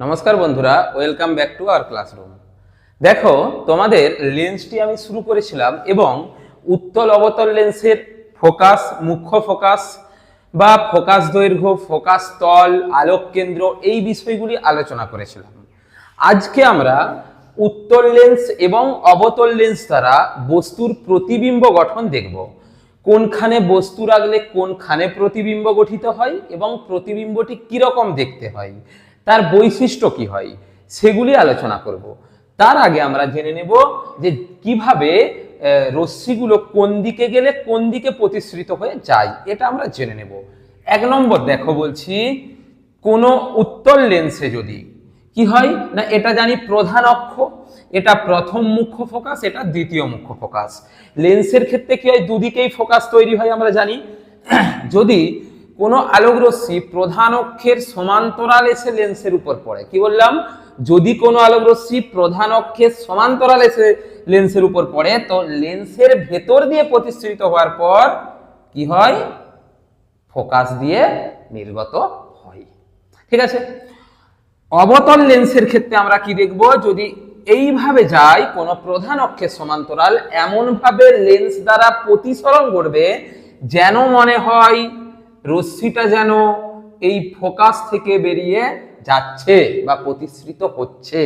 নমস্কার বন্ধুরা welcome back to our classroom দেখো, তোমাদের লেন্সটি আমি শুরু করেছিলাম এবং উত্তল অবতল লেন্সের ফোকাস মুখ্য ফোকাস বা ফোকাস দৈর্ঘ্য ফোকাস তল, আলোক কেন্দ্র এই বিষয়গুলি আলোচনা করেছিলাম। আজকে আমরা উত্তল লেন্স এবং অবতল লেন্স দ্বারা বস্তুর প্রতিবিম্ব গঠন দেখব। কোনখানে বস্তু রাখলে কোনখানে প্রতিবিম্ব গঠিত হয় এবং প্রতিবিম্বটি কীরকম দেখতে হয়। তার বৈশিষ্ট্য কি হয়? সেগুলি আলোচনা করব। তার আগে আমরা জেনে নেব যে কীভাবে রশ্মিগুলো কোন দিকে গেলে কোন দিকে প্রতিসৃত হয়ে যায়, এটা আমরা জেনে নেব। এক নম্বর দেখো বলছি, কোনো উত্তল লেন্সে যদি, কি হয়? না, এটা জানি প্রধান অক্ষ, এটা প্রথম মুখ্য ফোকাস এটা দ্বিতীয় মুখ্য ফোকাস লেন্সের ক্ষেত্রে কি হয়? দুদিকেই ফোকাস তৈরি হয় আমরা জানি। যদি কোনো আলোক রশ্মি প্রধান অক্ষের সমান্তরাল এসে লেন্সের উপর পড়ে। কি বললাম? যদি কোনো আলোক রশ্মি প্রধান অক্ষের সমান্তরাল এসে লেন্সের উপর পড়ে, তো লেন্সের ভেতর দিয়ে প্রতিষ্ঠিত হওয়ার পর কি হয়? ফোকাস দিয়ে নির্গত হয়। ঠিক আছে? অবতল লেন্সের ক্ষেত্রে আমরা কি দেখব? যদি এইভাবে যায়, কোনো প্রধান অক্ষের সমান্তরাল এমন ভাবে লেন্স দ্বারা প্রতিসরণ করবে, যেন মনে হয় রশ্মিটা যেন এই ফোকাস থেকে বেরিয়ে যাচ্ছে বা প্রতিসৃত হচ্ছে।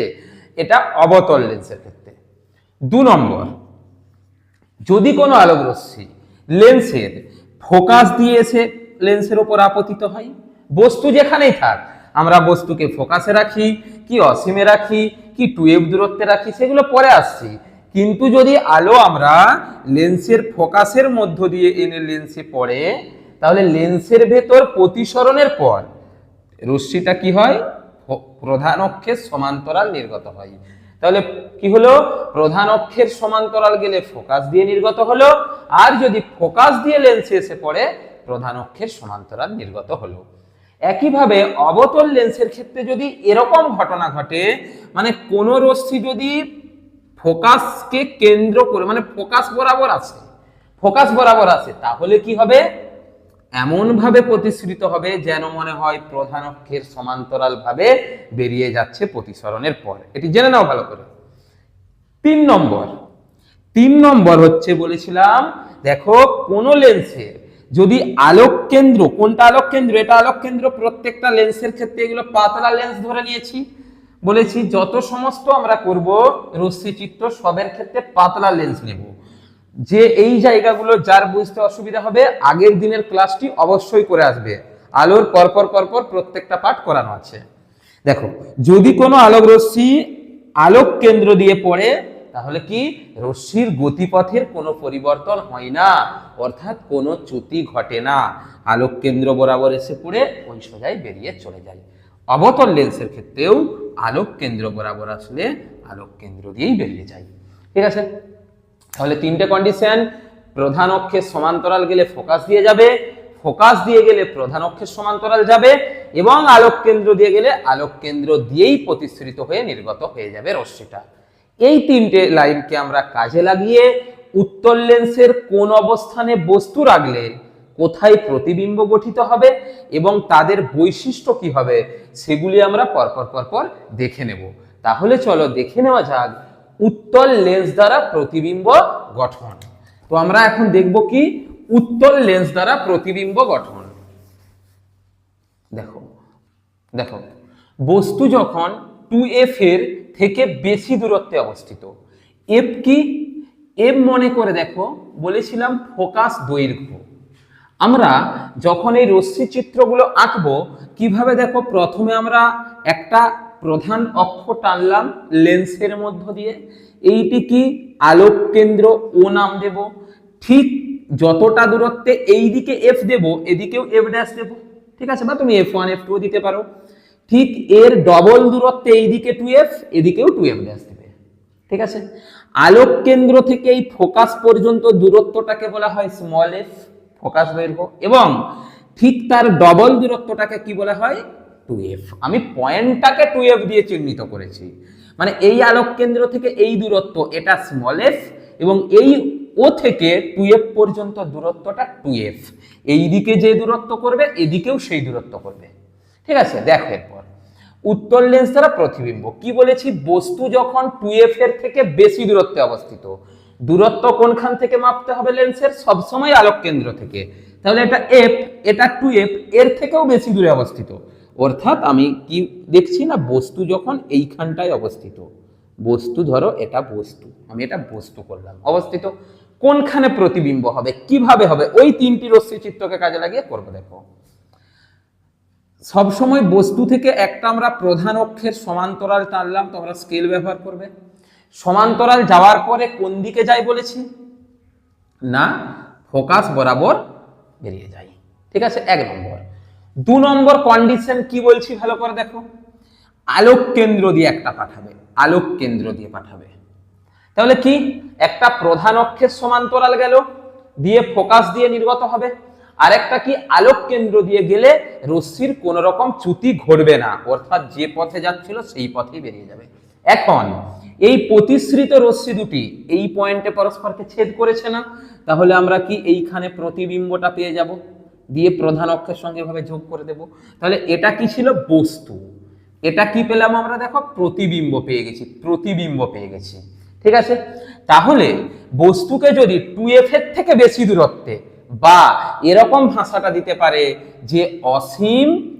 এটা অবতল লেন্সের ক্ষেত্রে। দু নম্বর, যদি কোনো আলোক রশ্মি লেন্সের ফোকাস দিয়ে এসে লেন্সের ওপর আপতিত হয়, বস্তু যেখানেই থাক, আমরা বস্তুকে ফোকাসে রাখি, কি অসীমে রাখি, কি টুয়েভ দূরত্বে রাখি, সেগুলো পরে আসছি। কিন্তু যদি আলো আমরা লেন্সের ফোকাসের মধ্য দিয়ে এনে লেন্সে পড়ে তাহলে লেন্সের ভেতর প্রতিসরণের পর রশ্মিটা কি হয়? প্রধান অক্ষের সমান্তরাল নির্গত হয়। তাহলে কি হলো? প্রধান অক্ষের সমান্তরাল গেলে ফোকাস দিয়ে নির্গত হলো, আর যদি ফোকাস দিয়ে লেন্সে এসে পড়ে, প্রধান অক্ষের সমান্তরাল নির্গত হলো। একইভাবে অবতল লেন্সের ক্ষেত্রে যদি এরকম ঘটনা ঘটে মানে কোন রশ্মি যদি ফোকাসকে কেন্দ্র করে মানে ফোকাস বরাবর আছে, ফোকাস বরাবর আছে, তাহলে কি হবে? এমন ভাবে প্রতিসৃত হবে যেন মনে হয় প্রধান অক্ষের সমান্তরাল ভাবে বেরিয়ে যাচ্ছে প্রতিসরণের পর। এটি জেনে নাও ভালো করে। তিন নম্বর। তিন নম্বর হচ্ছে বলেছিলাম, দেখো, কোন লেন্সের যদি আলোক কেন্দ্র, কোনটা আলোক কেন্দ্র? এটা আলোক কেন্দ্র, প্রত্যেকটা লেন্সের ক্ষেত্রে এগুলো পাতলা লেন্স ধরে নিয়েছি। বলেছি, যত সমস্ত আমরা করব রশ্মি চিত্র সবের ক্ষেত্রে পাতলা লেন্স নেব। যে এই জায়গাগুলো যার বুঝতে অসুবিধা হবে, আগের দিনের ক্লাসটি অবশ্যই করে আসবে। আলোর পরপর পরপর প্রত্যেকটা পাঠ করানো আছে। দেখো, যদি কোনো আলোক রশ্মি আলোক কেন্দ্র দিয়ে পড়ে, তাহলে কি রশ্মির গতিপথের কোনো পরিবর্তন হয় না। অর্থাৎ কোনো চ্যুতি ঘটে না। আলোক কেন্দ্র বরাবর এসে পড়ে, ওই সোজাই বেরিয়ে চলে যায়। অবতল লেন্সের ক্ষেত্রেও আলোক কেন্দ্র বরাবর আসলে আলোক কেন্দ্র দিয়েই বেরিয়ে যায়। ঠিক আছে? তাহলে তিনটে কন্ডিশন প্রধান অক্ষের সমান্তরাল গেলে ফোকাস দিয়ে যাবে ফোকাস দিয়ে গেলে প্রধান অক্ষের সমান্তরাল যাবে এবং আলোক কেন্দ্র দিয়ে গেলে আলোক কেন্দ্র দিয়েই প্রতিসৃত হয়ে নির্গত হয়ে যাবে রশ্মিটা। এই তিনটে লাইনকে আমরা কাজে লাগিয়ে উত্তল লেন্সের কোন অবস্থানে বস্তু রাখলে কোথায় প্রতিবিম্ব গঠিত হবে এবং তাদের বৈশিষ্ট্য কি হবে, সেগুলি আমরা পরপর পরপর দেখে নেব। তাহলে চলো দেখে নেওয়া যাক উত্তল লেন্স দ্বারা প্রতিবিম্ব গঠন। তো আমরা এখন দেখব কি? উত্তল লেন্স দ্বারা প্রতিবিম্ব গঠন। দেখো দেখো, বস্তু যখন টু এফ এর থেকে বেশি দূরত্বে অবস্থিত এফ কি? এফ মনে করে দেখো, বলেছিলাম ফোকাস দৈর্ঘ্য। আমরা যখন এই রশ্মি চিত্রগুলো আঁকবো, কীভাবে দেখো প্রথমে আমরা একটা প্রধান অক্ষ টানলাম লেন্সের মধ্য দিয়ে। এইটি কি আলোক কেন্দ্র? ও নাম দেব। ঠিক যতটা দূরত্বে এই দিকে এফ দেব, এদিকেও এফ ড্যাশ দেব। ঠিক আছে? বা তুমি এফ ওয়ান এফ টু দিতে পারো। ঠিক এর ডবল দূরত্বে এইদিকে টু এফ এদিকেও টু এফ ড্যাশ দেবে। ঠিক আছে? আলোক কেন্দ্র থেকে এই ফোকাস পর্যন্ত দূরত্বটাকে বলা হয় স্মল এফ ফোকাস দৈর্ঘ্য। এবং ঠিক তার ডবল দূরত্বটাকে কি বলা হয়? টু এফ আমি পয়েন্টটাকে টু এফ দিয়ে চিহ্নিত করেছি। মানে এই আলোক কেন্দ্র থেকে এই দূরত্ব, এটা স্মল এফ এবং এই ও থেকে টু এফ পর্যন্ত দূরত্বটা টু এফ এই দিকে যে দূরত্ব করবে, এদিকেও সেই দূরত্ব করবে। ঠিক আছে? দেখো এরপর। উত্তর লেন্স দ্বারা প্রতিবিম্ব। কি বলেছি? বস্তু যখন টু এফ এর থেকে বেশি দূরত্বে অবস্থিত, দূরত্ব কোনখান থেকে মাপতে হবে লেন্সের সবসময় আলোক কেন্দ্র থেকে। তাহলে এটা এফ এটা টু এফ এর থেকেও বেশি দূরে অবস্থিত। অর্থাৎ আমি কি দেখছি না, বস্তু যখন এইখানটায় অবস্থিত। বস্তু ধরো, এটা বস্তু। আমি এটা বস্তু করলাম। অবস্থিত। কোনখানে প্রতিবিম্ব হবে? কীভাবে হবে? ওই তিনটি রশ্মি চিত্রকে কাজে লাগিয়ে করব, দেখো। সবসময় বস্তু থেকে একটা আমরা প্রধান অক্ষের সমান্তরাল টানলাম, তোমরা স্কেল ব্যবহার করবে। সমান্তরাল যাওয়ার পরে কোন দিকে যাই বলেছি? না ফোকাস বরাবর বেরিয়ে যায় ঠিক আছে? এক নম্বর। দু নম্বর কন্ডিশন কি বলছি ভালো করে দেখো। আলোক কেন্দ্র দিয়ে একটা পাঠাবে, আলোক কেন্দ্র দিয়ে পাঠাবে। তাহলে কি? একটা প্রধান অক্ষের সমান্তরাল গেল, দিয়ে ফোকাস দিয়ে নির্গত হবে। আর একটা কি? আলোক কেন্দ্র দিয়ে গেলে রশ্মির কোন রকম চ্যুতি ঘটবে না, অর্থাৎ যে পথে যাচ্ছিল সেই পথেই বেরিয়ে যাবে। এখন, এই প্রতিশ্রিত রশ্মি দুটি এই পয়েন্টে পরস্পরকে ছেদ করেছে না? তাহলে আমরা কি এইখানে প্রতিবিম্বটা পেয়ে যাব? দিয়ে প্রধান অক্ষের সঙ্গে এভাবে যোগ করে দেব। তাহলে এটা কি ছিল? বস্তু। এটা কি পেলাম আমরা? দেখো, প্রতিবিম্ব পেয়ে গেছি, প্রতিবিম্ব পেয়ে গেছি। ঠিক আছে? তাহলে বস্তুকে যদি টু এফ এর থেকে বেশি দূরত্বে বা এরকম ভাষাটা দিতে পারে যে অসীম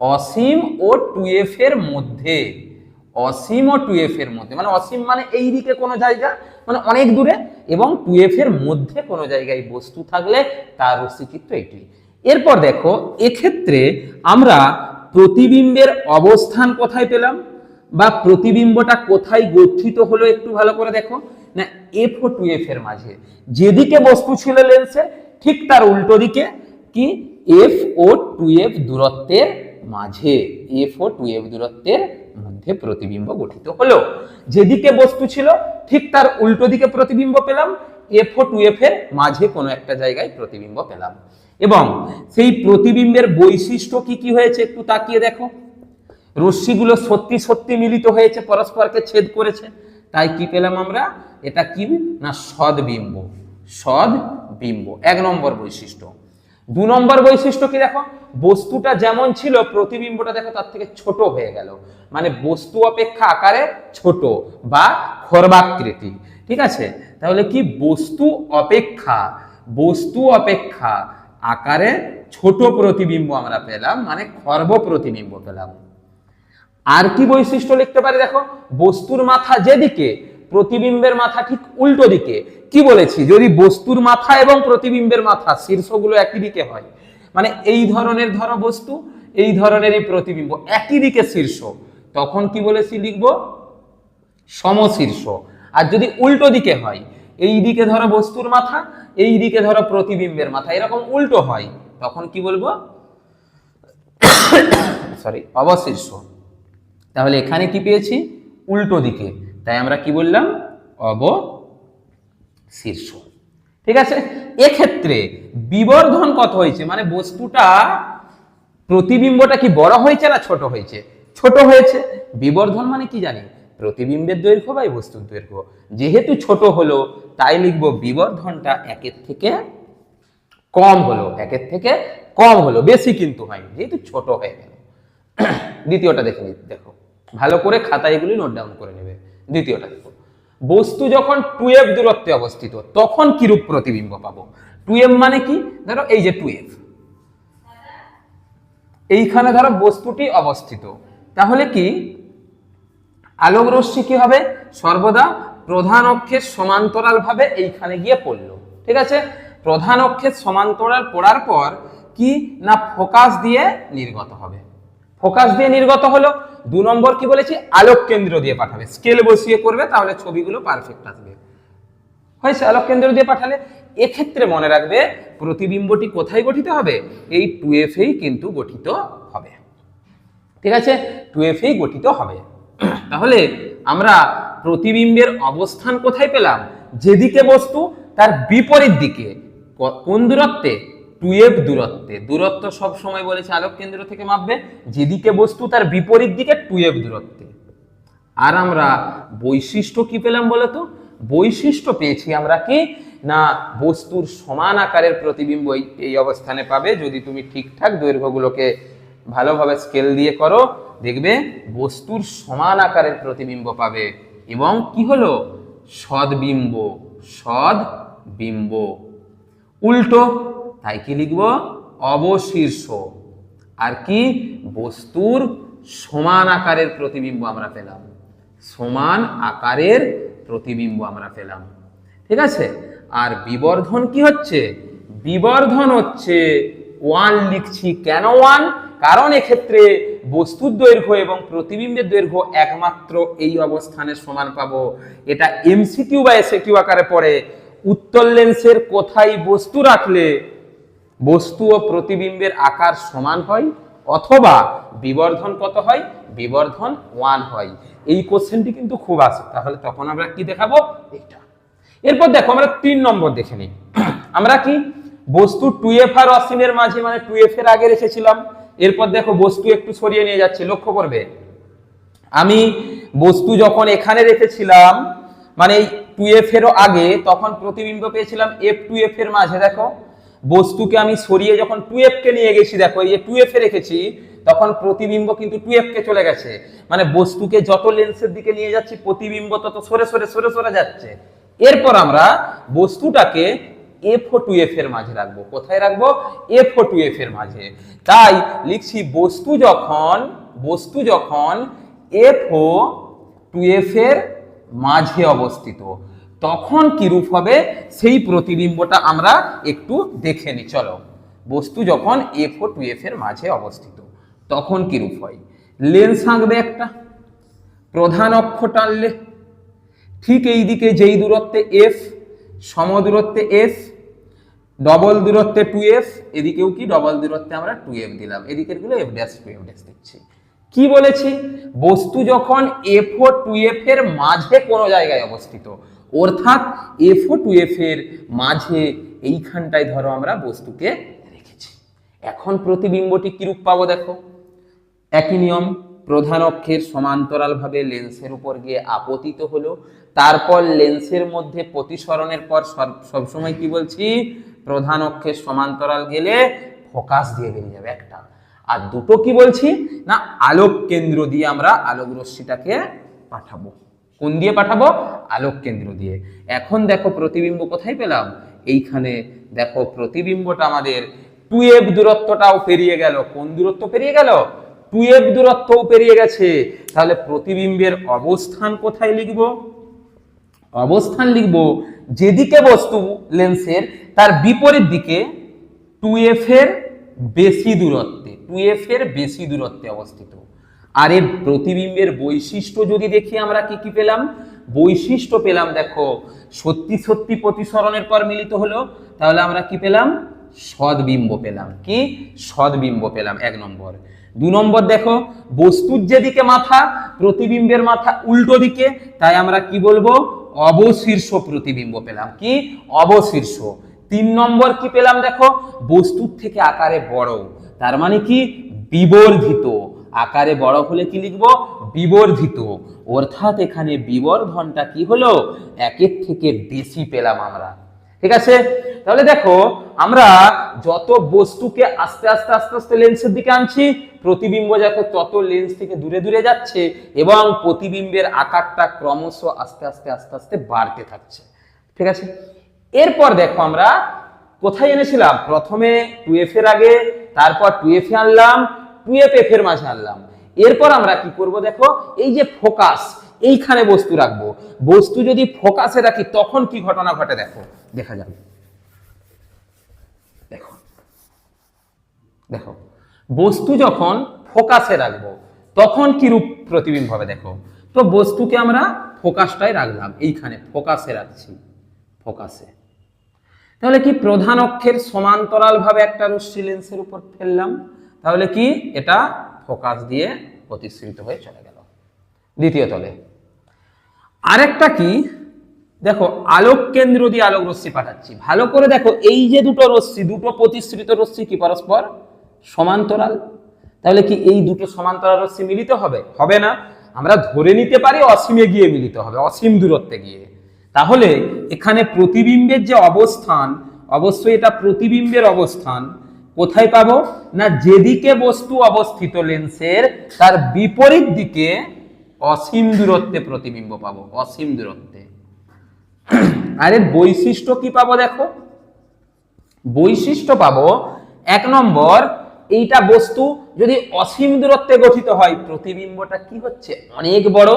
অসীম ও টু এফ এর মধ্যে অসীম ও টু এফ এর মধ্যে। মানে অসীম মানে এই দিকে কোনো জায়গা মানে অনেক দূরে, এবং টু এফ এর মধ্যে কোনো জায়গায় বস্তু থাকলে তার রশ্মিচিত্র এটি এরপর দেখো, এক্ষেত্রে আমরা প্রতিবিম্বের অবস্থান কোথায় পেলাম? বা প্রতিবিম্বটা কোথায় গঠিত হলো একটু ভালো করে দেখো। না এফ ও টু এফ এর মাঝে। যেদিকে বস্তু ছিল লেন্সের ঠিক তার উল্টো দিকে কি? এফ ও টু এফ দূরত্বের মাঝে। এফ ও টু এফ দূরত্বের মধ্যে প্রতিবিম্ব গঠিত হলো। যেদিকে বস্তু ছিল, ঠিক তার উল্টো দিকে প্রতিবিম্ব পেলাম। এফ ও টু এফ এর মাঝে কোনো একটা জায়গায় প্রতিবিম্ব পেলাম। এবং সেই প্রতিবিম্বের বৈশিষ্ট্য কি কি হয়েছে একটু তাকিয়ে দেখো। রশ্মিগুলো সত্যি সত্যি মিলিত হয়েছে, পরস্পরকে ছেদ করেছে। তাই কি পেলাম আমরা? এটা কি না সদ্বিম্ব? সদ্বিম্ব। এক নম্বর বৈশিষ্ট্য। দু নম্বর বৈশিষ্ট্য কি দেখো? বস্তুটা যেমন ছিল, প্রতিবিম্বটা দেখো তার থেকে ছোট হয়ে গেল। মানে বস্তু অপেক্ষা আকারে ছোট বা খর্বাকৃতি। ঠিক আছে? তাহলে কি? বস্তু অপেক্ষা বস্তু অপেক্ষা আকারে ছোট প্রতিবিম্ব আমরা পেলাম মানে খর্ব প্রতিবিম্ব পেলাম। আর কি বৈশিষ্ট্য লিখতে পারি দেখো? বস্তুর মাথা যেদিকে প্রতিবিম্বের মাথা ঠিক উল্টো দিকে। কি বলেছি? যদি বস্তুর মাথা এবং প্রতিবিম্বের মাথা শীর্ষগুলো একই দিকে হয় মানে এই ধরনের ধরো বস্তু, এই ধরনেরই প্রতিবিম্ব একই দিকে শীর্ষ, তখন কি বলেছি লিখব? সমশীর্ষ। আর যদি উল্টো দিকে হয়, এই দিকে ধরো বস্তুর মাথা, এই দিকে ধরো প্রতিবিম্বের মাথা, এরকম উল্টো হয়, তখন কি বলব? সরি অবশীর্ষ। তাহলে এখানে কি পেয়েছি? উল্টো দিকে। তাই আমরা কি বললাম? অব শীর্ষ ঠিক আছে? এক্ষেত্রে বিবর্ধন কত হয়েছে? মানে বস্তুটা প্রতিবিম্বটা কি বড় হয়েছে না ছোট হয়েছে? ছোট হয়েছে। বিবর্ধন মানে কি জানি? প্রতিবিম্বের দৈর্ঘ্য বাই বস্তুর দৈর্ঘ্য। যেহেতু ছোট হলো, তাই লিখব বিবর্ধনটা একের থেকে কম হলো। একের থেকে কম হলো। বেশি কিন্তু হয়নি, যেহেতু ছোট হয়ে গেল। দ্বিতীয়টা দেখে দেখো। ভালো করে খাতায় এগুলি নোট ডাউন করে নেবে। দ্বিতীয়টা দেখো বস্তু যখন টুয়েভ দূরত্বে অবস্থিত, তখন কিরূপ প্রতিবিম্ব পাবো? টুয়েভ মানে কি? ধরো এই যে টুয়েভ এইখানে ধরো বস্তুটি অবস্থিত। তাহলে কি? আলোক রশ্মি কি হবে? সর্বদা প্রধান অক্ষের সমান্তরাল ভাবে এইখানে গিয়ে পড়ল। ঠিক আছে? প্রধান অক্ষের সমান্তরাল পড়ার পর কি? না ফোকাস দিয়ে নির্গত হবে। ফোকাস দিয়ে নির্গত হলো। দু নম্বর কি বলেছি? আলোক কেন্দ্র দিয়ে পাঠাবে। স্কেল বসিয়ে করবে, তাহলে ছবিগুলো পারফেক্ট আসবে। হয়েছে, আলোক কেন্দ্র দিয়ে পাঠালে। এক্ষেত্রে মনে রাখবে, প্রতিবিম্বটি কোথায় গঠিত হবে? এই টু এফেই কিন্তু গঠিত হবে। ঠিক আছে? টু এফেই গঠিত হবে। তাহলে আমরা প্রতিবিম্বের অবস্থান কোথায় পেলাম? যেদিকে বস্তু, তার বিপরীত দিকে। কোন দূরত্বে? টুয়েভ দূরত্বে। দূরত্ব সব সময় বলেছে আলোক কেন্দ্র থেকে মাপবে, যেদিকে বস্তু তার বিপরীত দিকে টুয়েভ দূরত্বে। আর আমরা বৈশিষ্ট্য কি পেলাম বলতো? বৈশিষ্ট্য পেয়েছি আমরা কি? না, বস্তুর সমান আকারের প্রতিবিম্ব এই অবস্থানে পাবে, যদি তুমি ঠিকঠাক দৈর্ঘ্যগুলোকে ভালোভাবে স্কেল দিয়ে করো, দেখবে বস্তুর সমান আকারের প্রতিবিম্ব পাবে। এবং কি হলো? সদ্বিম্ব সদ্বিম্ব। উল্টো তাই কি লিখব? অবশীর্ষ। আর কি? বস্তুর সমান আকারের প্রতিবিম্ব আমরা পেলাম। সমান আকারের প্রতিবিম্ব আমরা পেলাম। ঠিক আছে? আর বিবর্ধন কি হচ্ছে? বিবর্ধন হচ্ছে ওয়ান লিখছি কেন ওয়ান কারণ এক্ষেত্রে বস্তুর দৈর্ঘ্য এবং প্রতিবিম্বের দৈর্ঘ্য একমাত্র এই অবস্থানে সমান পাবো। এটা এমসিকিউ বা এসে কিউ আকারে পড়ে। উত্তর লেন্সের কোথায় বস্তু রাখলে বস্তু ও প্রতিবিম্বের আকার সমান হয় অথবা বিবর্ধন কত হয়? বিবর্ধন ওয়ান হয়। এই কোশ্চেনটি কিন্তু খুব আসে তাহলে তখন আমরা কি দেখাবো? এটা এরপর দেখো, আমরা তিন নম্বর দেখে নিই। আমরা কি? বস্তু টু এফ আর অসীমের মাঝে মানে টু এফ এর আগে রেখেছিলাম। এরপর দেখো, বস্তু একটু সরিয়ে নিয়ে যাচ্ছে। লক্ষ্য করবে। আমি বস্তু যখন এখানে রেখেছিলাম মানে টু এফ এরও আগে, তখন প্রতিবিম্ব পেয়েছিলাম এফ টু এফ এর মাঝে। দেখো বস্তুকে আমি সরিয়ে যখন টু কে নিয়ে গেছি, দেখো, এই যে টু এফ রেখেছি, তখন প্রতিবিম্ব কিন্তু টু কে চলে গেছে। মানে বস্তুকে যত লেন্সের দিকে নিয়ে যাচ্ছি, প্রতিবিম্ব তত সরে সরে সরে সরে যাচ্ছে। এরপর আমরা বস্তুটাকে এফ ও টু এফ মাঝে রাখব। কোথায় রাখব? এফ ও টু এফ মাঝে। তাই লিখছি বস্তু যখন বস্তু যখন এফ ও টু এফ মাঝে অবস্থিত। তখন রূপ হবে? সেই প্রতিবিম্বটা আমরা একটু দেখে নি চলো। বস্তু যখন এফ ও টু এফ এর মাঝে অবস্থিত, তখন রূপ হয়? লেন্স আঁকবে একটা। প্রধান অক্ষ টানলে। ঠিক এই দিকে যেই দূরত্বে এফ সম দূরত্বে এফ ডবল দূরত্বে টু এফ এদিকেও কি ডবল দূরত্বে আমরা টু এফ দিলাম। এদিকেরগুলো F dash two F dash দিচ্ছি। কি বলেছি? বস্তু যখন এফ ও টু এফ এর মাঝে কোনো জায়গায় অবস্থিত অর্থাৎ এফ ও টু এফ এর মাঝে এইখানটায় ধরো আমরা বস্তুকে রেখেছি। এখন প্রতিবিম্বটি কিরূপ পাবো দেখো? একই নিয়ম, প্রধান অক্ষের সমান্তরালভাবে লেন্সের উপর গিয়ে আপতিত হলো, তারপর লেন্সের মধ্যে প্রতিসরণের পর সব- সবসময় কি বলছি? প্রধান অক্ষের সমান্তরাল গেলে ফোকাস দিয়ে বেরিয়ে যাবে একটা। আর দুটো কি বলছি? না আলোক কেন্দ্র দিয়ে আমরা আলোক রশ্মিটাকে পাঠাবো। কোন দিয়ে পাঠাবো? আলোক কেন্দ্র দিয়ে। এখন দেখো প্রতিবিম্ব কোথায় পেলাম? এইখানে দেখো প্রতিবিম্বটা আমাদের টু এফ দূরত্বটাও পেরিয়ে গেল। কোন দূরত্ব পেরিয়ে গেল? টু এফ দূরত্বও পেরিয়ে গেছে। তাহলে প্রতিবিম্বের অবস্থান কোথায় লিখব? অবস্থান লিখব যেদিকে বস্তু লেন্সের, তার বিপরীত দিকে টু এফ এর বেশি দূরত্বে টু এফ এর বেশি দূরত্বে অবস্থিত। আর এর প্রতিবিম্বের বৈশিষ্ট্য যদি দেখি আমরা, কি কি পেলাম? বৈশিষ্ট্য পেলাম, দেখো, সত্যি সত্যি প্রতিসরণের পর মিলিত হলো, তাহলে আমরা কি পেলাম? সদ্বিম্ব পেলাম। কি? সদ্বিম্ব পেলাম, এক নম্বর। দু নম্বর, দেখো, বস্তুর যেদিকে মাথা, প্রতিবিম্বের মাথা উল্টো দিকে, তাই আমরা কি বলব? অবশীর্ষ প্রতিবিম্ব পেলাম। কি? অবশীর্ষ। তিন নম্বর কি পেলাম, দেখো? বস্তুর থেকে আকারে বড়, তার মানে কি? বিবর্ধিত। আকারে বড় হলে কি লিখব? বিবর্ধিত। অর্থাৎ এখানে বিবর্ধনটা কি হলো? একের থেকে বেশি পেলাম আমরা। ঠিক আছে? তাহলে দেখো, আমরা যত বস্তুকে আস্তে আস্তে আস্তে আস্তে লেন্সের দিকে আনছি, প্রতিবিম্ব দেখো তত লেন্স থেকে দূরে দূরে যাচ্ছে এবং প্রতিবিম্বের আকারটা ক্রমশ আস্তে আস্তে আস্তে আস্তে বাড়তে থাকছে। ঠিক আছে? এরপর দেখো আমরা কোথায় এনেছিলাম? প্রথমে টু এর আগে, তারপর টু এফ আনলাম টু এফ মাঝে আনলাম। এরপর আমরা কি করব দেখো? এই যে ফোকাস, এইখানে বস্তু রাখব। বস্তু যদি ফোকাসে রাখি, তখন কি ঘটনা ঘটে দেখো? দেখা যাবে। দেখো। দেখো। বস্তু যখন ফোকাসে রাখব, তখন কি রূপ প্রতিবিম্ব হবে দেখো? তো বস্তুকে আমরা ফোকাসটাই রাখলাম। এইখানে ফোকাসে রাখছি। ফোকাসে। তাহলে কি প্রধান অক্ষের সমান্তরাল ভাবে একটা রশ্মি লেন্সের উপর ফেললাম? তাহলে কি? এটা ফোকাস দিয়ে প্রতিশ্রিত হয়ে চলে গেল। দ্বিতীয় তলে। আরেকটা কি? দেখো, আলোক কেন্দ্র দিয়ে আলোক রশ্মি পাঠাচ্ছি। ভালো করে দেখো, এই যে দুটো রশ্মি, দুটো প্রতিশ্রিত রশ্মি কি পরস্পর সমান্তরাল? তাহলে কি এই দুটো সমান্তরাল রশ্মি মিলিত হবে? হবে না। আমরা ধরে নিতে পারি, অসীমে গিয়ে মিলিত হবে, অসীম দূরত্বে গিয়ে। তাহলে এখানে প্রতিবিম্বের যে অবস্থান, অবশ্যই এটা প্রতিবিম্বের অবস্থান কোথায় পাবো? না যেদিকে বস্তু অবস্থিত লেন্সের, তার বিপরীত দিকে অসীম দূরত্বে প্রতিবিম্ব পাবো, অসীম দূরত্বে। আরে বৈশিষ্ট্য কি পাবো দেখো? বৈশিষ্ট্য পাবো, এক নম্বর, এইটা বস্তু যদি অসীম দূরত্বে গঠিত হয়, প্রতিবিম্বটা কি হচ্ছে? অনেক বড়।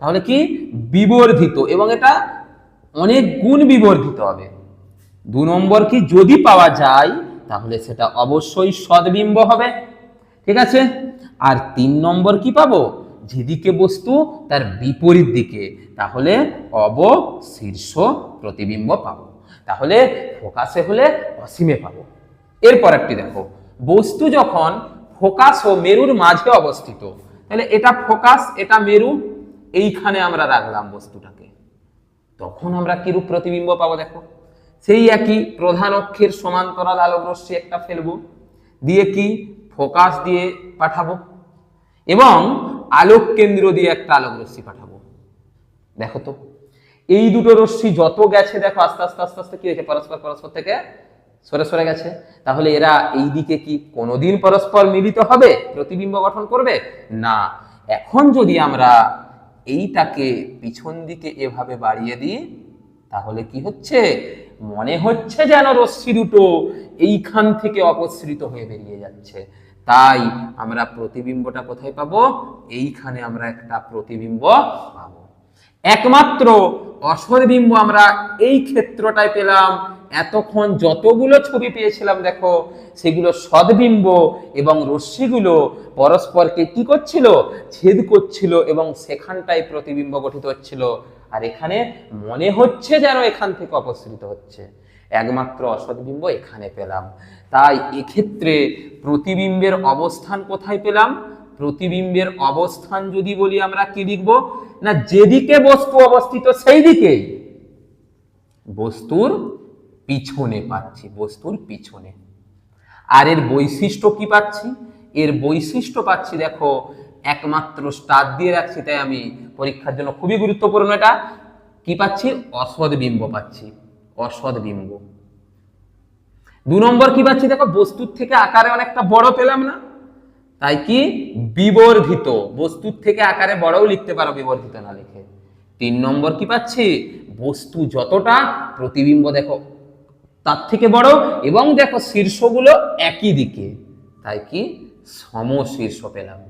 তাহলে কি? বিবর্ধিত এবং এটা অনেক গুণ বিবর্ধিত হবে। দু নম্বর কি? যদি পাওয়া যায় তাহলে সেটা অবশ্যই সদ্বিম্ব হবে। ঠিক আছে? আর তিন নম্বর কি পাবো? যেদিকে বস্তু তার বিপরীত দিকে, তাহলে অবশীর্ষ প্রতিবিম্ব পাবো। তাহলে ফোকাসে হলে অসীমে পাবো। এরপর একটি দেখো, বস্তু যখন ফোকাস ও মেরুর মাঝে অবস্থিত, তাহলে এটা ফোকাস, এটা মেরু, এইখানে আমরা রাখলাম বস্তুটাকে। তখন আমরা কিরূপ প্রতিবিম্ব পাবো দেখো? সেই একই প্রধান অক্ষের সমান্তরাল আলোক রশ্মি একটা ফেলব। দিয়ে কি? ফোকাস দিয়ে পাঠাবো। এবং আলোক কেন্দ্র দিয়ে একটা আলোক রশ্মি পাঠাবো। দেখো তো, এই দুটো রশ্মি যত গেছে, দেখো আস্তে আস্তে আস্তে আস্তে, কি হয়েছে? পরস্পর পরস্পর থেকে সরে সরে গেছে। তাহলে এরা এই দিকে কি কোনোদিন পরস্পর মিলিত হবে, প্রতিবিম্ব গঠন করবে? না। এখন যদি আমরা এইটাকে পিছন দিকে এভাবে বাড়িয়ে দিই, তাহলে কি হচ্ছে? মনে হচ্ছে যেন রশ্মি দুটো এইখান থেকে অপসৃত হয়ে বেরিয়ে যাচ্ছে। তাই আমরা প্রতিবিম্বটা কোথায় পাবো? এইখানে আমরা একটা প্রতিবিম্ব পাবো। একমাত্র অসরবিম্ব আমরা এই ক্ষেত্রটায় পেলাম। এতক্ষণ যতগুলো ছবি পেয়েছিলাম, দেখো, সেগুলো সদ্বিম্ব এবং রশ্মিগুলো পরস্পরকে কি করছিল? ছেদ করছিল এবং সেখানটায় প্রতিবিম্ব গঠিত হচ্ছিল। আর এখানে মনে হচ্ছে যেন এখান থেকে অপসৃত হচ্ছে। একমাত্র অসদ্বিম্ব এখানে পেলাম। তাই এক্ষেত্রে প্রতিবিম্বের অবস্থান কোথায় পেলাম? প্রতিবিম্বের অবস্থান যদি বলি আমরা কি লিখব? না যেদিকে বস্তু অবস্থিত সেই দিকে বস্তুর পিছনে পাচ্ছি, বস্তুর পিছনে। আর এর বৈশিষ্ট্য কি পাচ্ছি? এর বৈশিষ্ট্য পাচ্ছি দেখো, একমাত্র স্টার দিয়ে রাখছি, তাই আমি পরীক্ষার জন্য খুবই গুরুত্বপূর্ণ এটা। কি পাচ্ছি? অসৎ বিম্ব পাচ্ছি, অসৎ বিম্ব। দু নম্বর কি পাচ্ছি? দেখো, বস্তুর থেকে আকারে অনেকটা বড় পেলাম না? তাই কি? বিবর্ধিত। বস্তুর থেকে আকারে বড়ও লিখতে পারো, বিবর্ধিত না লিখে। তিন নম্বর কি পাচ্ছি? বস্তু যতটা প্রতিবিম্ব দেখো, তার থেকে বড় এবং দেখো শীর্ষগুলো একই দিকে। তাই কি? সমশীর্ষ পেলাম।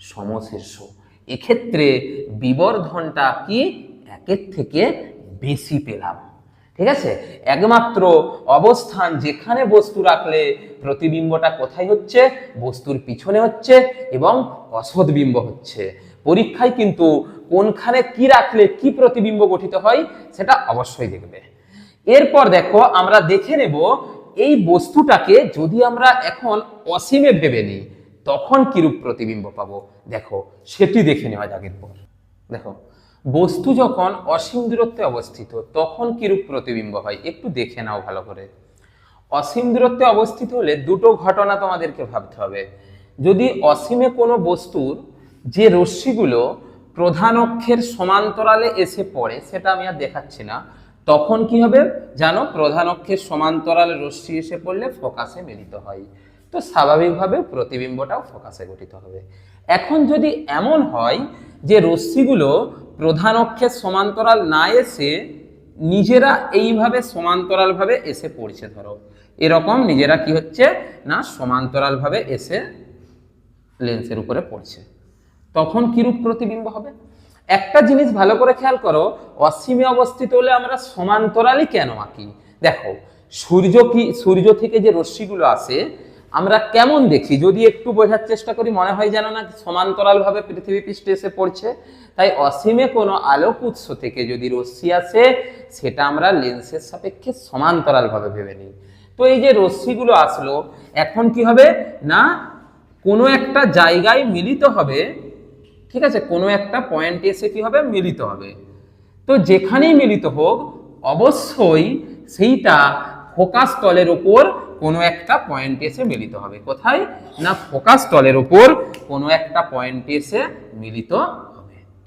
সমশীর্ষ। এক্ষেত্রে বিবর্ধনটা কি? একের থেকে বেশি পেলাম। ঠিক আছে? একমাত্র অবস্থান যেখানে বস্তু রাখলে প্রতিবিম্বটা কোথায় হচ্ছে? বস্তুর পিছনে হচ্ছে এবং অসৎবিম্ব হচ্ছে। পরীক্ষায় কিন্তু কোনখানে কি রাখলে কি প্রতিবিম্ব গঠিত হয় সেটা অবশ্যই দেখবে। এরপর দেখো, আমরা দেখে নেব এই বস্তুটাকে যদি আমরা এখন অসীমে ভেবে নিই, তখন কিরূপ প্রতিবিম্ব পাবো? দেখো, সেটি দেখে নেওয়া যাক এরপর। দেখো বস্তু যখন অসীম দূরত্বে অবস্থিত, তখন কিরূপ প্রতিবিম্ব হয়? একটু দেখে নাও ভালো করে। অসীম দূরত্বে অবস্থিত হলে দুটো ঘটনা তোমাদেরকে ভাবতে হবে। যদি অসীমে কোনো বস্তুর যে রশ্মিগুলো প্রধান অক্ষের সমান্তরালে এসে পড়ে, সেটা আমি আর দেখাচ্ছি না, তখন কি হবে? জানো, প্রধান অক্ষের সমান্তরালে রশ্মি এসে পড়লে ফোকাসে মিলিত হয়। তো স্বাভাবিকভাবে প্রতিবিম্বটাও ফোকাসে গঠিত হবে। এখন যদি এমন হয় যে রশ্মিগুলো প্রধান অক্ষের সমান্তরাল না এসে নিজেরা এইভাবে সমান্তরালভাবে এসে পড়ছে, ধরো। এরকম নিজেরা কি হচ্ছে? না, সমান্তরালভাবে এসে লেন্সের উপরে পড়ছে। তখন কিরূপ প্রতিবিম্ব হবে? একটা জিনিস ভালো করে খেয়াল করো, অসীমে অবস্থিত হলে আমরা সমান্তরালই কেন আঁকি? দেখো, সূর্য কি, সূর্য থেকে যে রশ্মিগুলো আসে, আমরা কেমন দেখি? যদি একটু বোঝার চেষ্টা করি, মনে হয় যেন না সমান্তরালভাবে পৃথিবী পৃষ্ঠে এসে পড়ছে। তাই অসীমে কোনো আলোক উৎস থেকে যদি রশ্মি আসে, সেটা আমরা লেন্সের সাপেক্ষে সমান্তরালভাবে ভেবে নিই। তো এই যে রশ্মিগুলো আসলো, এখন কি হবে? না, কোনো একটা জায়গায় মিলিত হবে, ঠিক আছে? কোনো একটা পয়েন্টে এসে কি হবে? মিলিত হবে। তো যেখানেই মিলিত হোক, অবশ্যই সেইটা ফোকাস তলের ওপর কোনো একটা পয়েন্টে এসে মিলিত হবে। কোথায়? না, ফোকাস তলের ওপর কোনো একটা পয়েন্টে এসে মিলিত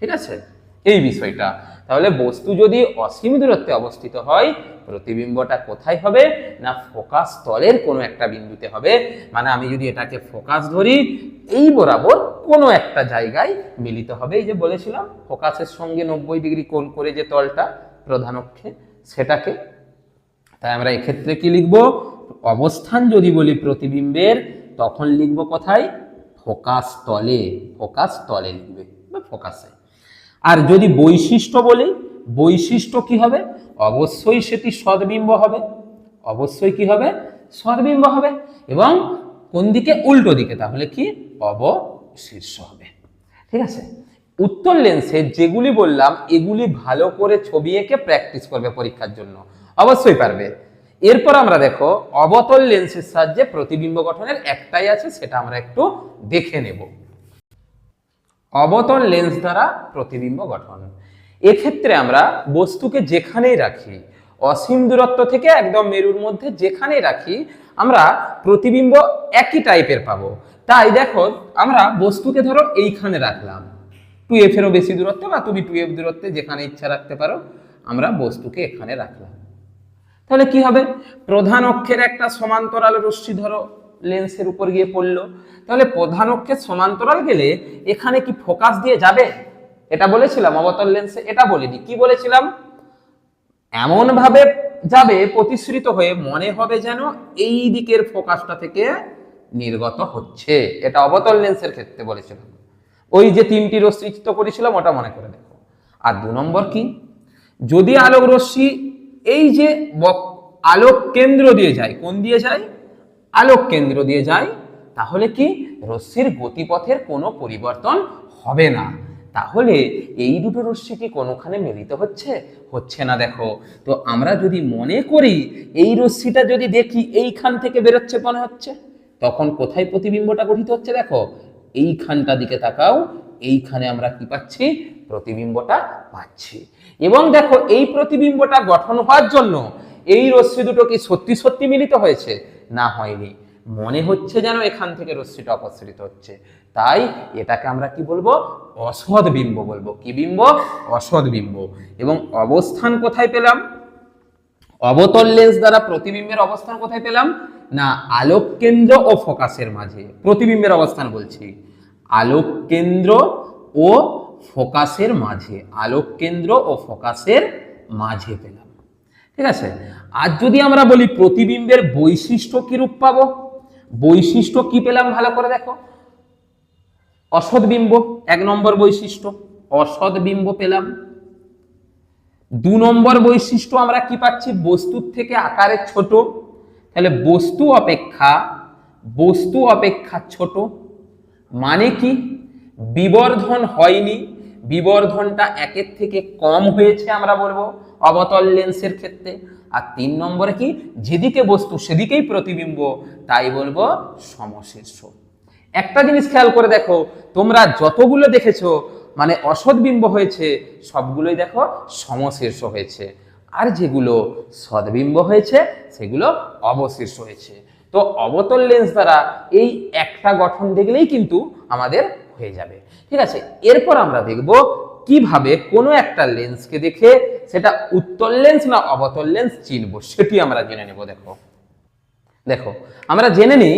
ঠিক আছে? এই বিষয়টা। তাহলে বস্তু যদি অসীম দূরত্বে অবস্থিত হয়, প্রতিবিম্বটা কোথায় হবে? না ফোকাস তলের কোনো একটা বিন্দুতে হবে? মানে আমি যদি এটাকে ফোকাস ধরি, এই বরাবর কোনো একটা জায়গায় মিলিত হবে। এই যে বলেছিলাম, ফোকাসের সঙ্গে নব্বই ডিগ্রি কোণ করে যে তলটা প্রধান অক্ষে সেটাকে। তাই আমরা এক্ষেত্রে কি লিখব? অবস্থান যদি বলি প্রতিবিম্বের, তখন লিখব কোথায়? ফোকাস তলে। ফোকাস তলে লিখবে, বা ফোকাসে। আর যদি বৈশিষ্ট্য বলি, বৈশিষ্ট্য কি হবে? অবশ্যই সেটি সদ্বিম্ব হবে। অবশ্যই কি হবে? সদ্বিম্ব হবে। এবং কোন দিকে? উল্টো দিকে। তাহলে কি? অবশীর্ষ হবে। ঠিক আছে? উত্তর লেন্সে যেগুলি বললাম, এগুলি ভালো করে ছবি এঁকে প্র্যাকটিস করবে পরীক্ষার জন্য। অবশ্যই পারবে। এরপর আমরা দেখো, অবতল লেন্সের সাহায্যে প্রতিবিম্ব গঠনের একটাই আছে, সেটা আমরা একটু দেখে নেব। অবতল লেন্স দ্বারা প্রতিবিম্ব গঠন। এক্ষেত্রে আমরা বস্তুকে যেখানেই রাখি, অসীম দূরত্ব থেকে একদম মেরুর মধ্যে যেখানেই রাখি, আমরা প্রতিবিম্ব একই টাইপের পাবো। তাই দেখো, আমরা বস্তুকে ধরো এইখানে রাখলাম। টু এফ এরও বেশি দূরত্ব বা তুমি টু এফ দূরত্বে যেখানে ইচ্ছা রাখতে পারো, আমরা বস্তুকে এখানে রাখলাম। তাহলে কি হবে? প্রধান অক্ষের একটা সমান্তরাল রশ্মি ধরো লেন্সের উপর গিয়ে পড়ল। তাহলে প্রধান অক্ষের সমান্তরাল গেলে এখানে কি ফোকাস দিয়ে যাবে? এটা বলেছিলাম, অবতল লেন্সে এটা বলিনি। কি বলেছিলাম? এমন ভাবে যাবে, প্রতিশ্রিত হয়ে মনে হবে যেন এই দিকের ফোকাসটা থেকে নির্গত হচ্ছে। এটা অবতল লেন্সের ক্ষেত্রে বলেছিলাম। ওই যে তিনটি রশ্মি চিত্র করেছিলাম, ওটা মনে করে দেখো। আর দু নম্বর কি? যদি আলোক রশ্মি এই যে আলোক কেন্দ্র দিয়ে যায়, কোন দিয়ে যায়? আলোক কেন্দ্র দিয়ে যায়, তাহলে কি রশ্মির গতিপথের কোনো পরিবর্তন হবে না। তাহলে এই দুটো রশ্মি কি কোনোখানে মিলিত হচ্ছে? হচ্ছে না দেখো। তো আমরা যদি মনে করি এই রশ্মিটা যদি দেখি এইখান থেকে বেরোচ্ছে মনে হচ্ছে, তখন কোথায় প্রতিবিম্বটা গঠিত হচ্ছে দেখো? এইখানটা দিকে তাকাও, এইখানে আমরা কি পাচ্ছি? প্রতিবিম্বটা পাচ্ছি। এবং দেখো, এই প্রতিবিম্বটা গঠন হওয়ার জন্য এই রশ্মি দুটো কি সত্যি সত্যি মিলিত হয়েছে? না হয়নি। মনে হচ্ছে যেন এখান থেকে রশ্মিটা অপসৃত হচ্ছে। তাই এটাকে আমরা কি বলব? অসদ বিম্ব বলব। কি বিম্ব? অসৎ বিম্ব। এবং অবস্থান কোথায় পেলাম? অবতল লেন্স দ্বারা প্রতিবিম্বের অবস্থান কোথায় পেলাম? না, আলোক কেন্দ্র ও ফোকাসের মাঝে। প্রতিবিম্বের অবস্থান বলছি। আলোক কেন্দ্র ও ফোকাসের মাঝে। আলোক কেন্দ্র ও ফোকাসের মাঝে পেলাম। ঠিক আছে? আর যদি আমরা বলি প্রতিবিম্বের বৈশিষ্ট্য কি রূপ পাবো? বৈশিষ্ট্য কি পেলাম ভালো করে দেখো? অসৎ বিম্ব, এক নম্বর বৈশিষ্ট্য। অসৎ বিম্ব পেলাম। দু নম্বর বৈশিষ্ট্য আমরা কি পাচ্ছি? বস্তুর থেকে আকারে ছোট। তাহলে বস্তু অপেক্ষা বস্তু অপেক্ষা ছোট। মানে কি? বিবর্ধন হয়নি বিবর্ধনটা একের থেকে কম হয়েছে আমরা বলব অবতল লেন্সের ক্ষেত্রে। আর তিন নম্বরে কি? যেদিকে বস্তু সেদিকেই প্রতিবিম্ব, তাই বলব সমশীর্ষ একটা জিনিস খেয়াল করে দেখো, তোমরা যতগুলো দেখেছ মানে অসৎ হয়েছে, সবগুলোই দেখো সমশীর্ষ হয়েছে। আর যেগুলো সদ্বিম্ব হয়েছে, সেগুলো অবশীর্ষ হয়েছে। তো অবতল লেন্স দ্বারা এই একটা গঠন দেখলেই কিন্তু আমাদের হয়ে যাবে। ঠিক আছে? এরপর আমরা দেখব কীভাবে কোনো একটা লেন্সকে দেখে সেটা উত্তল লেন্স না অবতল লেন্স চিনবো, সেটি আমরা জেনে নেব, দেখো। দেখো, আমরা জেনে নিই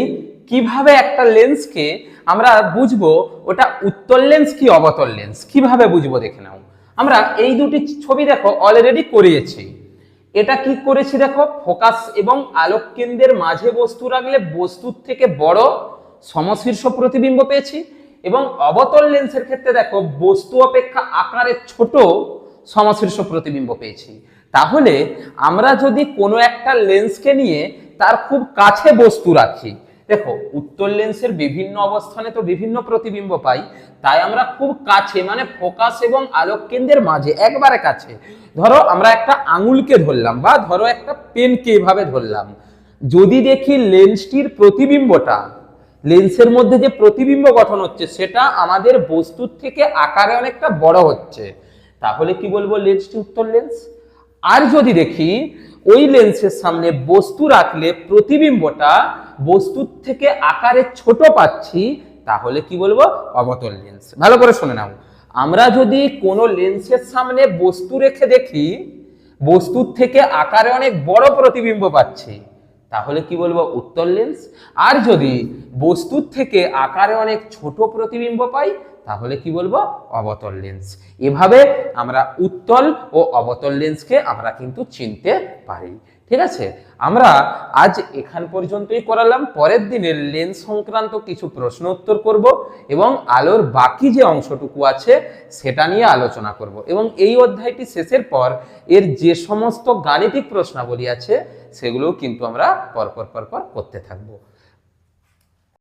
কীভাবে একটা লেন্সকে আমরা বুঝব ওটা উত্তল লেন্স কি অবতল লেন্স কীভাবে বুঝব দেখে নাও। আমরা এই দুটি ছবি দেখো অলরেডি করিয়েছি। এটা কি করেছি দেখো? ফোকাস এবং আলোক কেন্দ্রের মাঝে বস্তু রাখলে বস্তুর থেকে বড় সমশীর্ষ প্রতিবিম্ব পেয়েছি। এবং অবতল লেন্সের ক্ষেত্রে দেখো, বস্তু অপেক্ষা আকারে ছোট সমশীর্ষ প্রতিবিম্ব পেয়েছি। তাহলে আমরা যদি কোনো একটা লেন্সকে নিয়ে তার খুব কাছে বস্তু রাখি, দেখো উত্তর লেন্সের বিভিন্ন অবস্থানে তো বিভিন্ন প্রতিবিম্ব পাই, তাই আমরা খুব কাছে মানে ফোকাস এবং আলোক কেন্দ্রের মাঝে, একবারে কাছে। ধরো, আমরা একটা আঙুলকে ধরলাম বা ধরো একটা পেনকে এভাবে ধরলাম। যদি দেখি লেন্সটির প্রতিবিম্বটা লেন্সের মধ্যে যে প্রতিবিম্ব গঠন হচ্ছে, সেটা আমাদের বস্তুর থেকে আকারে অনেকটা বড় হচ্ছে। তাহলে কি বলব লেন্সটি উত্তর লেন্স? আর যদি দেখি, ওই লেন্সের সামনে বস্তু রাখলে প্রতিবিম্বটা বস্তুর থেকে আকারে ছোট পাচ্ছি, তাহলে কি বলব? অবতল লেন্স। ভালো করে শুনে নাও। আমরা যদি কোনো লেন্সের সামনে বস্তু রেখে দেখি, বস্তুর থেকে আকারে অনেক বড় প্রতিবিম্ব পাচ্ছে তাহলে কি বলব? উত্তল লেন্স আর যদি বস্তুর থেকে আকারে অনেক ছোট প্রতিবিম্ব পাই, তাহলে কি বলব? অবতল লেন্স এভাবে আমরা উত্তল ও অবতল লেন্সকে আমরা কিন্তু চিনতে পারি। ঠিক আছে? আমরা আজ এখান পর্যন্তই করালাম। পরের দিনের লেন্স সংক্রান্ত কিছু প্রশ্ন উত্তর করব এবং আলোর বাকি যে অংশটুকু আছে, সেটা নিয়ে আলোচনা করব। এবং এই অধ্যায়টি শেষের পর এর যে সমস্ত গাণিতিক প্রশ্নাবলী আছে সেগুলোও কিন্তু আমরা পরপর পরপর করতে থাকব।